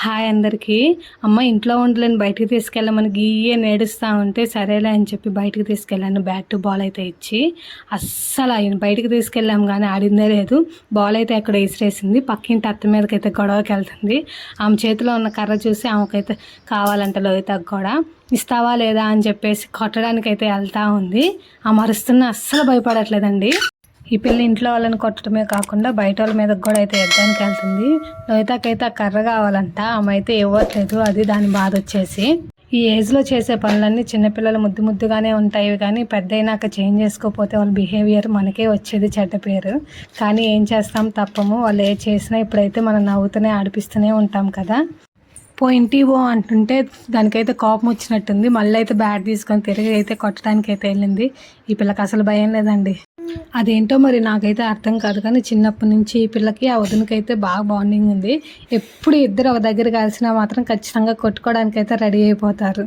Hi అందరికీ. అమ్మ ఇంట్లో ఉండలేని బయటికి తీసుకెళ్ళమని గీయే నేడుస్తూ ఉంటే సరేలే అని చెప్పి బయటికి తీసుకెళ్ళాను. బ్యాట్ బాల్ అయితే ఇచ్చి అస్సలు ఆయన బయటికి తీసుకెళ్ళాం కానీ ఆడిందే లేదు. బాల్ అయితే అక్కడ వేసిరేసింది పక్కింటి అత్త మీదకి అయితే గొడవకి వెళ్తుంది. ఆమె చేతిలో ఉన్న కర్ర చూసి ఆమెకైతే కావాలంట లోయతకు కూడా. ఇస్తావా లేదా అని చెప్పేసి కొట్టడానికి అయితే వెళ్తా ఉంది. ఆ మరుస్తున్న అస్సలు భయపడట్లేదండి. ఈ పిల్ల ఇంట్లో వాళ్ళని కొట్టడమే కాకుండా బయట వాళ్ళ మీద కూడా అయితే ఎద్దడానికి వెళ్తుంది. లోహితకైతే ఆ కర్ర కావాలంట. ఆమె అయితే ఇవ్వట్లేదు. అది దాని బాధ వచ్చేసి. ఈ ఏజ్లో చేసే పనులన్నీ చిన్నపిల్లలు ముద్దు ముద్దుగానే ఉంటాయి కానీ పెద్ద అయినాక చేంజ్ చేసుకోకపోతే వాళ్ళ బిహేవియర్ మనకే వచ్చేది చెడ్డ పేరు. కానీ ఏం చేస్తాం తప్పము. వాళ్ళు ఏ చేసినా ఇప్పుడైతే మనం నవ్వుతూనే ఆడిపిస్తూనే ఉంటాం కదా. పో ఇంటి పో అంటుంటే దానికైతే కోపం వచ్చినట్టుంది. మళ్ళీ అయితే బ్యాట్ తీసుకొని తిరిగి అయితే కొట్టడానికి అయితే వెళ్ళింది. ఈ పిల్లకి అసలు భయం లేదండి. అదేంటో మరి నాకైతే అర్థం కాదు. కానీ చిన్నప్పటి నుంచి ఈ పిల్లకి ఆ వదినకైతే బాగా బాండింగ్ ఉంది. ఎప్పుడు ఇద్దరు ఒక దగ్గర కలిసినా మాత్రం ఖచ్చితంగా కొట్టుకోవడానికి అయితే రెడీ అయిపోతారు.